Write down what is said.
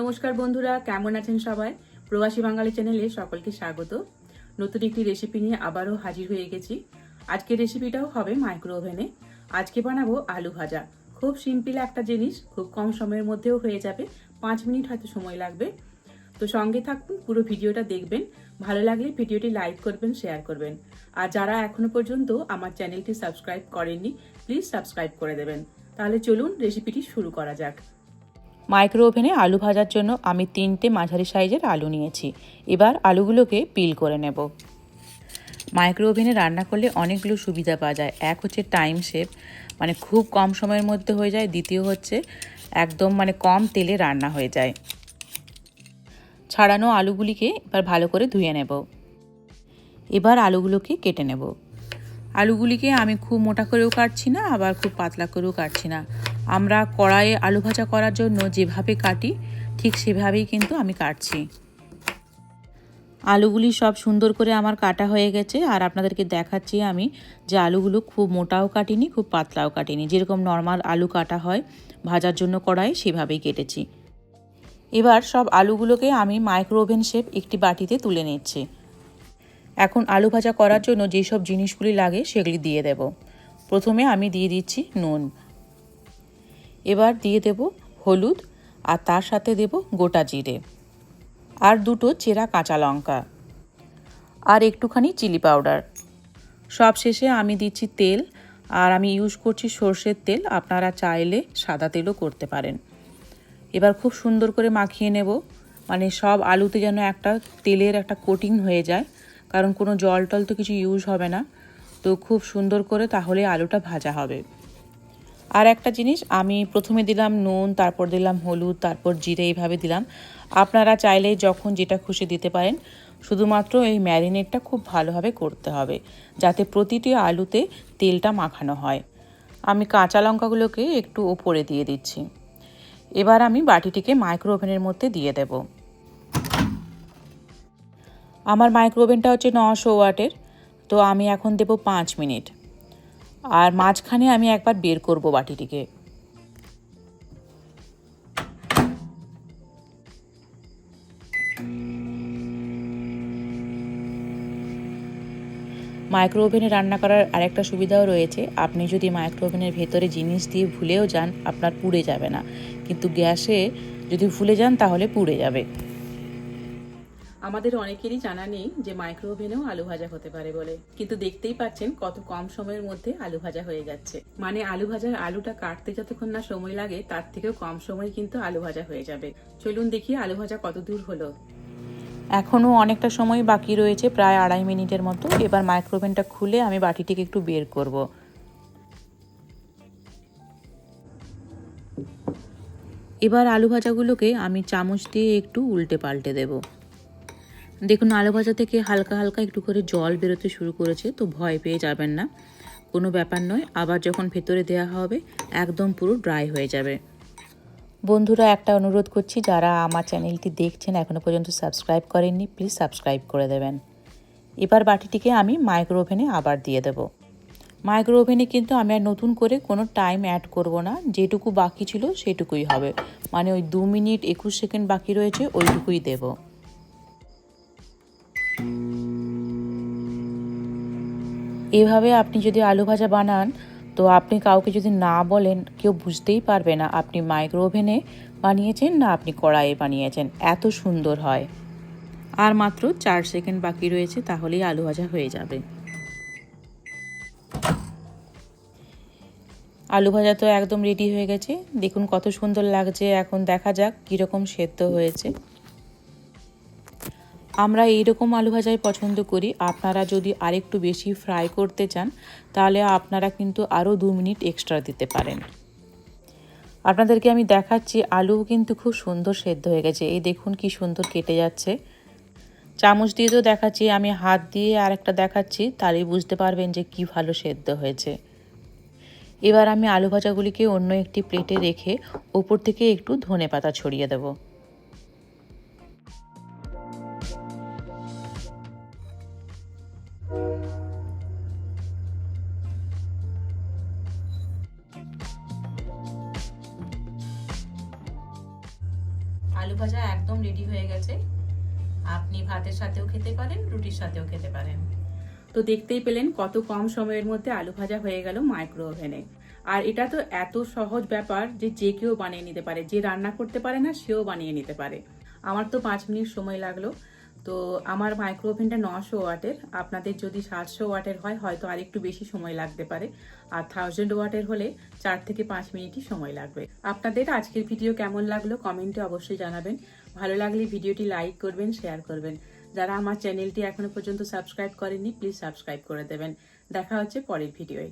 নমস্কার বন্ধুরা, কেমন আছেন সবাই? প্রবাসী বাঙালি চ্যানেলে সকলকে স্বাগত। নতুন একটি রেসিপি নিয়ে আবারও হাজির হয়ে গেছি। আজকের রেসিপিটাও হবে মাইক্রো ওভেনে আজকে বানাবো আলু ভাজা। খুব সিম্পল একটা জিনিস, খুব কম সময়ের মধ্যেও হয়ে যাবে। পাঁচ মিনিট হয়তো সময় লাগবে। তো সঙ্গে থাকুন, পুরো ভিডিওটা দেখবেন। ভালো লাগলে ভিডিওটি লাইক করবেন শেয়ার করবেন। আর যারা এখনও পর্যন্ত আমার চ্যানেলটি সাবস্ক্রাইব করেননি প্লিজ সাবস্ক্রাইব করে দেবেন। তাহলে চলুন রেসিপিটি শুরু করা যাক। মাইক্রো ওভেনে আলু ভাজার জন্য আমি তিনটে মাঝারি সাইজের আলু নিয়েছি। এবার আলুগুলোকে পিল করে নেব। মাইক্রো ওভেনে রান্না করলে অনেকগুলো সুবিধা পাওয়া যায়। এক হচ্ছে টাইম সেভ মানে খুব কম সময়ের মধ্যে হয়ে যায়। দ্বিতীয় হচ্ছে একদম মানে কম তেলে রান্না হয়ে যায়। ছাড়ানো আলুগুলিকে এবার ভালো করে ধুয়ে নেব। এবার আলুগুলোকে কেটে নেব। আলুগুলিকে আমি খুব মোটা করেও কাটছি না, আবার খুব পাতলা করেও কাটছি না। আমরা কড়াইয়ে আলু ভাজা করার জন্য যেভাবে কাটি, ঠিক সেভাবেই কিন্তু আমি কাটছি। আলুগুলি সব সুন্দর করে আমার কাটা হয়ে গেছে, আর আপনাদেরকে দেখাচ্ছি আমি যে আলুগুলো খুব মোটাও কাটিনি, খুব পাতলাও কাটিনি। যেরকম নর্মাল আলু কাটা হয়, ভাজার জন্য কড়াই সেভাবেই কেটেছি। এবার সব আলুগুলোকে আমি মাইক্রো ওভেন শেপ একটি বাটিতে তুলে নিচ্ছি। এখন আলু ভাজা করার জন্য যেসব জিনিসগুলি লাগে সেগুলি দিয়ে দেব। প্রথমে আমি দিয়ে দিচ্ছি নুন। এবার দিয়ে দেব হলুদ আর তার সাথে দেব গোটা জিরে আর দুটো চেরা কাঁচা লঙ্কা আর একটুখানি চিলি পাউডার। সব শেষে আমি দিচ্ছি তেল আর আমি ইউজ করছি সর্ষের তেল। আপনারা চাইলে সাদা তেলও করতে পারেন। এবার খুব সুন্দর করে মাখিয়ে নেব। মানে সব আলুতে যেন একটা তেলের একটা কোটিং হয়ে যায়। কারণ কোনো জল টল তো কিছু ইউজ হবে না। তো খুব সুন্দর করে তাহলে আলুটা ভাজা হবে। আর একটা জিনিস, আমি প্রথমে দিলাম নুন, তারপর দিলাম হলুদ, তারপর জিরে, এইভাবে দিলাম। আপনারা চাইলে যখন যেটা খুশি দিতে পারেন, শুধুমাত্র এই ম্যারিনেটটা খুব ভালোভাবে করতে হবে, যাতে প্রতিটি আলুতে তেলটা মাখানো হয়। আমি কাঁচা লঙ্কাগুলোকে একটু ওপরে দিয়ে দিচ্ছি। এবার আমি বাটিটিকে মাইক্রো ওভেনের মধ্যে দিয়ে দেব। আমার মাইক্রো ওভেনটা হচ্ছে নশো ওয়াটের, তো আমি এখন দেব পাঁচ মিনিট। আর মাঝখানে আমি একবার বের করব বাটিটিকে। মাইক্রো ওভেনে রান্না করার আরেকটা সুবিধাও রয়েছে। আপনি যদি মাইক্রো ওভেনের ভেতরে জিনিস দিয়ে ভুলেও যান, আপনার পুড়ে যাবে না। কিন্তু গ্যাসে যদি ভুলে যান, তাহলে পুড়ে যাবে। আমাদের অনেকেরই জানা নেই যে মাইক্রো ওভেনেও আলু ভাজা হতে পারে বলে। কিন্তু দেখতেই পাচ্ছেন কত কম সময়ের মধ্যে আলু ভাজা হয়ে যাচ্ছে মানে আলু ভাজার আলুটা কাটতে যতক্ষণ না সময় লাগে, তার থেকেও কম সময় কিন্তু আলু ভাজা হয়ে যাবে। চলুন দেখি আলু ভাজা কত দূর হলো। এখনও অনেকটা সময় বাকি রয়েছে, প্রায় আড়াই মিনিটের মতো। এবার মাইক্রোওভেনটা খুলে আমি বাটিটিকে একটু বের করব। এবার আলু ভাজাগুলোকে আমি চামচ দিয়ে একটু উল্টে পাল্টে দেব। দেখুন, আলু ভাজা থেকে হালকা হালকা একটু করে জল বেরোতে শুরু করেছে, তো ভয় পেয়ে যাবেন না। কোনো ব্যাপার নয়, আবার যখন ভেতরে দেওয়া হবে, একদম পুরো ড্রাই হয়ে যাবে। বন্ধুরা, একটা অনুরোধ করছি, যারা আমার চ্যানেলটি দেখছেন এখনও পর্যন্ত সাবস্ক্রাইব করেননি প্লিজ সাবস্ক্রাইব করে দেবেন। এবার বাটিটিকে আমি মাইক্রো ওভেনে আবার দিয়ে দেব। মাইক্রো ওভেনে কিন্তু আমি আর নতুন করে কোনো টাইম অ্যাড করব না, যেটুকু বাকি ছিল সেটুকুই হবে। মানে ওই দু মিনিট, একুশ সেকেন্ড বাকি রয়েছে, ওইটুকুই দেব। এভাবে আপনি যদি আলু ভাজা বানান, তো আপনি কাউকে যদি না বলেন, কেউ বুঝতেই পারবে না আপনি মাইক্রো ওভেনে বানিয়েছেন না আপনি কড়াইয়ে বানিয়েছেন। এত সুন্দর হয়। আর মাত্র চার সেকেন্ড বাকি রয়েছে, তাহলেই আলু ভাজা হয়ে যাবে। আলু ভাজা তো একদম রেডি হয়ে গেছে। দেখুন কত সুন্দর লাগছে। এখন দেখা যাক কীরকম সেদ্ধ হয়েছে। আমরা এইরকম আলু ভাজাই পছন্দ করি। আপনারা যদি আরেকটু বেশি ফ্রাই করতে চান, তাহলে আপনারা কিন্তু আরও দু মিনিট এক্সট্রা দিতে পারেন। আপনাদেরকে আমি দেখাচ্ছি, আলু কিন্তু খুব সুন্দর সেদ্ধ হয়ে গেছে। এই দেখুন কি সুন্দর কেটে যাচ্ছে। চামচ দিয়ে তো দেখাচ্ছি, আমি হাত দিয়ে আর একটা দেখাচ্ছি, তাহলেই বুঝতে পারবেন যে কি ভালো সেদ্ধ হয়েছে। এবার আমি আলু ভাজাগুলিকে অন্য একটি প্লেটে রেখে ওপর থেকে একটু ধনে পাতা ছড়িয়ে দেবো। আলু ভাজা একদম রেডি হয়ে গেছে। আপনি ভাতের সাথেও খেতে পারেন, রুটির সাথেও খেতে পারেন। তো দেখতেই পেলেন কত কম সময়ের মধ্যে আলু ভাজা হয়ে গেল মাইক্রো ওভেনে আর এটা তো এত সহজ ব্যাপার যে যে কেউ বানিয়ে নিতে পারে, যে রান্না করতে পারে না, সেও বানিয়ে নিতে পারে। আমার তো পাঁচ মিনিট সময় লাগল। তো আমার মাইক্রো ওভেনটা নশো ওয়াটের। আপনাদের যদি সাতশো ওয়াটের হয়, হয়তো আর একটু বেশি সময় লাগতে পারে। আর থাউজেন্ড ওয়াটের হলে চার থেকে পাঁচ মিনিটই সময় লাগবে। আপনাদের আজকের ভিডিও কেমন লাগল কমেন্টে অবশ্যই জানাবেন। ভালো লাগলে ভিডিওটি লাইক করবেন শেয়ার করবেন। যারা আমার চ্যানেলটি এখনও পর্যন্ত সাবস্ক্রাইব করেননি প্লিজ সাবস্ক্রাইব করে দেবেন। দেখা হচ্ছে পরের ভিডিওয়